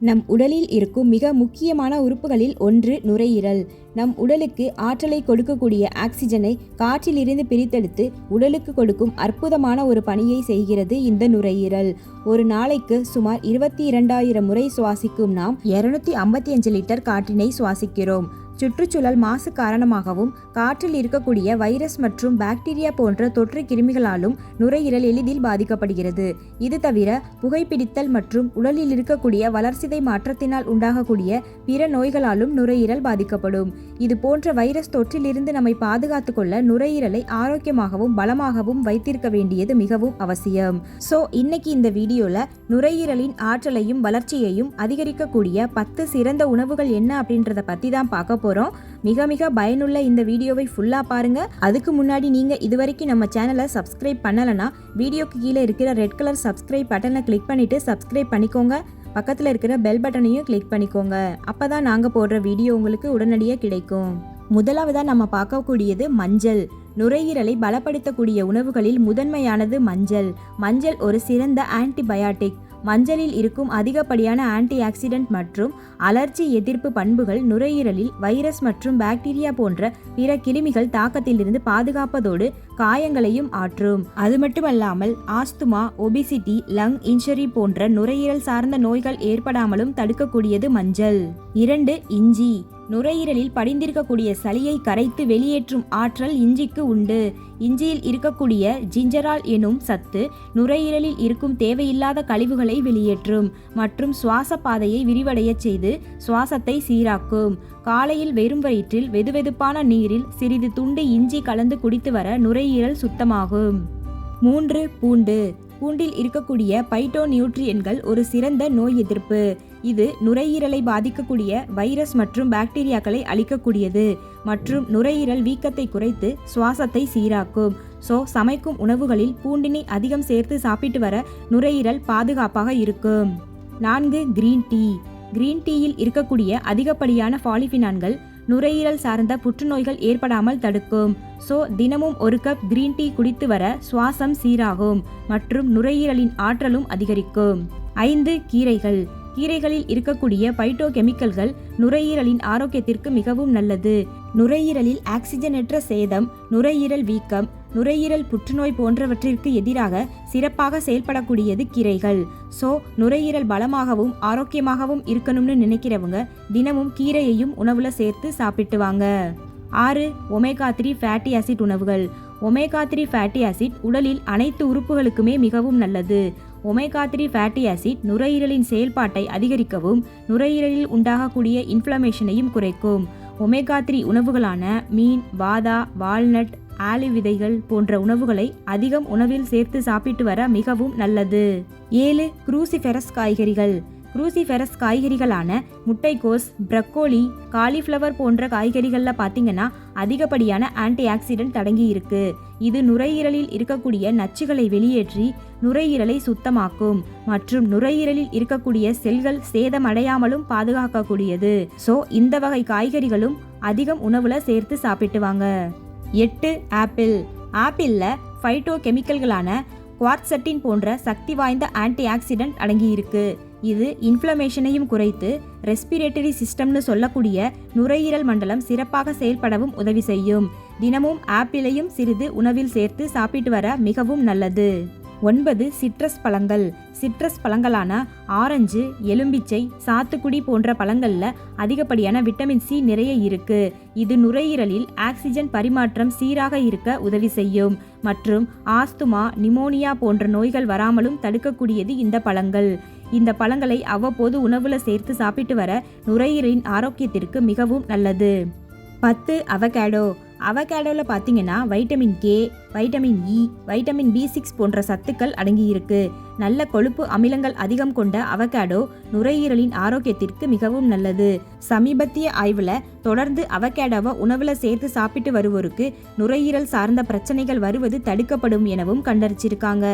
நம் உடலில் இருக்கும் மிக முக்கியமான உறுப்புகளில் ஒன்று நுரையீரல். நம் உடலுக்கு ஆற்றலை கொடுக்கக்கூடிய ஆக்சிஜனை காற்றிலிருந்து பிரித்தெடுத்து உடலுக்கு கொடுக்கும் அற்புதமான ஒரு பணியை செய்கிறது இந்த நுரையீரல். ஒரு நாளைக்கு சுமார் இருபத்தி இரண்டாயிரம் முறை சுவாசிக்கும் நாம் இருநூத்தி ஐம்பத்தி அஞ்சு லிட்டர் காற்றினை சுவாசிக்கிறோம். சுற்றுச்சூழல் மாசு காரணமாகவும் காற்றில் இருக்கக்கூடிய வைரஸ் மற்றும் பாக்டீரியா போன்ற தொற்று கிருமிகளாலும் நுரையீரல் எளிதில் பாதிக்கப்படுகிறது. இது தவிர புகைப்பிடித்தல் மற்றும் உடலில் இருக்கக்கூடிய வளர்சிதை மாற்றத்தினால் உண்டாகக்கூடிய பிற நோய்களாலும் நுரையீரல் பாதிக்கப்படும். இது போன்ற வைரஸ் தொற்றிலிருந்து நம்மை பாதுகாத்துக் கொள்ள நுரையீரலை ஆரோக்கியமாகவும் பலமாகவும் வைத்திருக்க வேண்டியது மிகவும் அவசியம். ஸோ இன்னைக்கு இந்த வீடியோல நுரையீரலின் ஆற்றலையும் வளர்ச்சியையும் அதிகரிக்கக்கூடிய பத்து சிறந்த உணவுகள் என்ன அப்படின்றத பத்தி தான் பார்க்க போகிறோம் மிக மிக பயனுள்ள இந்த வீடியோவை ஃபுல்லாக பாருங்க. அதுக்கு முன்னாடி நீங்கள் இதுவரைக்கும் நம்ம சேனலை சப்ஸ்கிரைப் பண்ணலைன்னா வீடியோக்கு கீழே இருக்கிற ரெட் கலர் சப்ஸ்கிரைப் பட்டனை கிளிக் பண்ணிவிட்டு சப்ஸ்கிரைப் பண்ணிக்கோங்க. பக்கத்தில் இருக்கிற பெல் பட்டனையும் கிளிக் பண்ணிக்கோங்க. அப்போ தான் நாங்கள் போடுற வீடியோ உங்களுக்கு உடனடியாக கிடைக்கும். முதலாவதாக நம்ம பார்க்கக்கூடியது மஞ்சள். நுரையீரலை பலப்படுத்தக்கூடிய உணவுகளில் முதன்மையானது மஞ்சள். மஞ்சள் ஒரு சிறந்த ஆன்டிபயாட்டிக் மஞ்சளில் இருக்கும் அதிகப்படியான ஆன்டி ஆக்சிடென்ட் மற்றும் அலர்ஜி எதிர்ப்பு பண்புகள் நுரையீரலில் வைரஸ் மற்றும் பாக்டீரியா போன்ற பிற கிருமிகள் தாக்கத்திலிருந்து பாதுகாப்பதோடு காயங்களையும் ஆற்றும். அது மட்டுமல்லாமல் ஆஸ்துமா ஒபிசிட்டி லங் இன்ஜரி போன்ற நுரையீரல் சார்ந்த நோய்கள் ஏற்படாமலும் தடுக்கக்கூடியது மஞ்சள். இரண்டு இஞ்சி. நுரையீரலில் படிந்திருக்கக்கூடிய சளியை கரைத்து வெளியேற்றும் ஆற்றல் இஞ்சிக்கு உண்டு. இஞ்சியில் இருக்கக்கூடிய ஜிஞ்சரால் எனும் சத்து நுரையீரலில் இருக்கும் தேவையில்லாத கழிவுகளை வெளியேற்றும் மற்றும் சுவாச பாதையை விரிவடையச் செய்து சுவாசத்தை சீராக்கும். காலையில் வெறும் வயிற்றில் வெதுவெதுப்பான நீரில் சிறிது துண்டு இஞ்சி கலந்து குடித்து வர நுரையீரல் சுத்தமாகும். மூன்று பூண்டு. பூண்டில் இருக்கக்கூடிய பைட்டோ நியூட்ரியன்கள் ஒரு சிறந்த நோய் எதிர்ப்பு. இது நுரையீரலை பாதிக்கக்கூடிய வைரஸ் மற்றும் பாக்டீரியாக்களை அழிக்கக்கூடியது மற்றும் நுரையீரல் வீக்கத்தை குறைத்து சுவாசத்தை சீராக்கும். ஸோ சமைக்கும் உணவுகளில் பூண்டினை அதிகம் சேர்த்து சாப்பிட்டு வர நுரையீரல் பாதுகாப்பாக இருக்கும். நான்கு கிரீன் டீ. கிரீன் டீயில் இருக்கக்கூடிய அதிகப்படியான பாலிஃபினான்கள் நுரையீரல் சார்ந்த புற்றுநோய்கள் ஏற்படாமல் தடுக்கும். ஸோ தினமும் ஒரு கப் கிரீன் டீ குடித்து வர சுவாசம் சீராகும் மற்றும் நுரையீரலின் ஆற்றலும் அதிகரிக்கும். ஐந்து கீரைகள். கீரைகளில் இருக்கக்கூடிய பைட்டோ கெமிக்கல்கள் நுரையீரலின் ஆரோக்கியத்திற்கு மிகவும் நல்லது. நுரையீரலில் ஆக்சிஜனேற்ற சேதம் நுரையீரல் வீக்கம் நுரையீரல் புற்றுநோய் போன்றவற்றிற்கு எதிராக சிறப்பாக செயல்படக்கூடியது கீரைகள். ஸோ நுரையீரல் பலமாகவும் ஆரோக்கியமாகவும் இருக்கணும்னு நினைக்கிறவங்க தினமும் கீரையையும் உணவுல சேர்த்து சாப்பிட்டு வாங்க. ஆறு ஒமேகா த்ரீ ஃபேட்டி ஆசிட் உணவுகள். ஒமேகா த்ரீ ஃபேட்டி ஆசிட் உடலில் அனைத்து உறுப்புகளுக்குமே மிகவும் நல்லது. ஒமேகா த்ரீ ஃபேட்டி ஆசிட் நுரையீரலின் செயல்பாட்டை அதிகரிக்கவும் நுரையீரலில் உண்டாகக்கூடிய இன்ஃப்ளமேஷனையும் குறைக்கும். ஒமேகா த்ரீ உணவுகளான மீன் வாதா வால்நட் ஆலி விதைகள் போன்ற உணவுகளை அதிகம் உணவில் சேர்த்து சாப்பிட்டு வர மிகவும் நல்லது. ஏழு குரூசிஃபெரஸ் காய்கறிகள். குரூசிஃபெரஸ் காய்கறிகளான முட்டைக்கோஸ் பிரக்கோலி காலிஃப்ளவர் போன்ற காய்கறிகளில் பார்த்தீங்கன்னா அதிகப்படியான ஆன்டி ஆக்சிடென்ட் அடங்கி இருக்கு இது நுரையீரலில் இருக்கக்கூடிய நச்சுகளை வெளியேற்றி நுரையீரலை சுத்தமாக்கும் மற்றும் நுரையீரலில் இருக்கக்கூடிய செல்கள் சேதமடையாமலும் பாதுகாக்கக்கூடியது. ஸோ இந்த வகை காய்கறிகளும் அதிகம் உணவுல சேர்த்து சாப்பிட்டு வாங்க. எட்டு ஆப்பிள். ஆப்பிளில் ஃபைட்டோ கெமிக்கல்களான குவார்ட்சட்டின் போன்ற சக்தி வாய்ந்த ஆன்டி ஆக்சிடென்ட் அடங்கியிருக்கு. இது இன்ஃப்ளமேஷனையும் குறைத்து ரெஸ்பிரேட்டரி சிஸ்டம்னு சொல்லக்கூடிய நுரையீரல் மண்டலம் சிறப்பாக செயல்படவும் உதவி செய்யும். தினமும் ஆப்பிளையும் சிறிது உணவில் சேர்த்து சாப்பிட்டு வர மிகவும் நல்லது. ஒன்பது சிட்ரஸ் பழங்கள். சிட்ரஸ் பழங்களான ஆரஞ்சு எலும்பிச்சை சாத்துக்குடி போன்ற பழங்களில் அதிகப்படியான விட்டமின் சி நிறைய இருக்கு. இது நுரையீரலில் ஆக்சிஜன் பரிமாற்றம் சீராக இருக்க உதவி செய்யும். மற்றும் ஆஸ்துமா நிமோனியா போன்ற நோய்கள் வராமலும் தடுக்கக்கூடியது இந்த பழங்கள். இந்த பழங்களை அவ்வப்போது உணவுல சேர்த்து சாப்பிட்டு வர நுரையீரலின் ஆரோக்கியத்திற்கு மிகவும் நல்லது. பத்து அவகேடோ. அவகேடோவில் பார்த்தீங்கன்னா vitamin K vitamin E vitamin B six போன்ற சத்துக்கள் அடங்கியிருக்கு. நல்ல கொழுப்பு அமிலங்கள் அதிகம் கொண்ட அவகேடோ நுரையீரலின் ஆரோக்கியத்திற்கு மிகவும் நல்லது. சமீபத்திய ஆய்வில் தொடர்ந்து அவகேடோவை உணவில் சேர்த்து சாப்பிட்டு வருவோருக்கு நுரையீரல் சார்ந்த பிரச்சனைகள் வருவது தடுக்கப்படும் எனவும் கண்டறிச்சிருக்காங்க.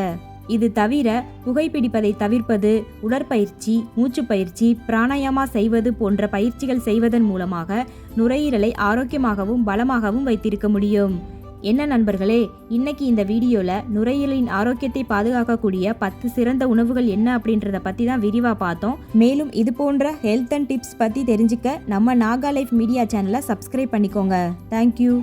இது தவிர புகைப்பிடிப்பதை தவிர்ப்பது உடற்பயிற்சி மூச்சு பயிற்சி பிராணாயாமா செய்வது போன்ற பயிற்சிகள் செய்வதன் மூலமாக நுரையீரலை ஆரோக்கியமாகவும் பலமாகவும் வைத்திருக்க முடியும். என்ன நண்பர்களே இன்னைக்கு இந்த வீடியோல நுரையீரலின் ஆரோக்கியத்தை பாதுகாக்கக்கூடிய பத்து சிறந்த உணவுகள் என்ன அப்படின்றத பத்தி தான் விரிவா பார்த்தோம். மேலும் இது போன்ற ஹெல்த் அண்ட் டிப்ஸ் பத்தி தெரிஞ்சுக்க நம்ம நாகா லைஃப் மீடியா சேனலை சப்ஸ்கிரைப் பண்ணிக்கோங்க. Thank you.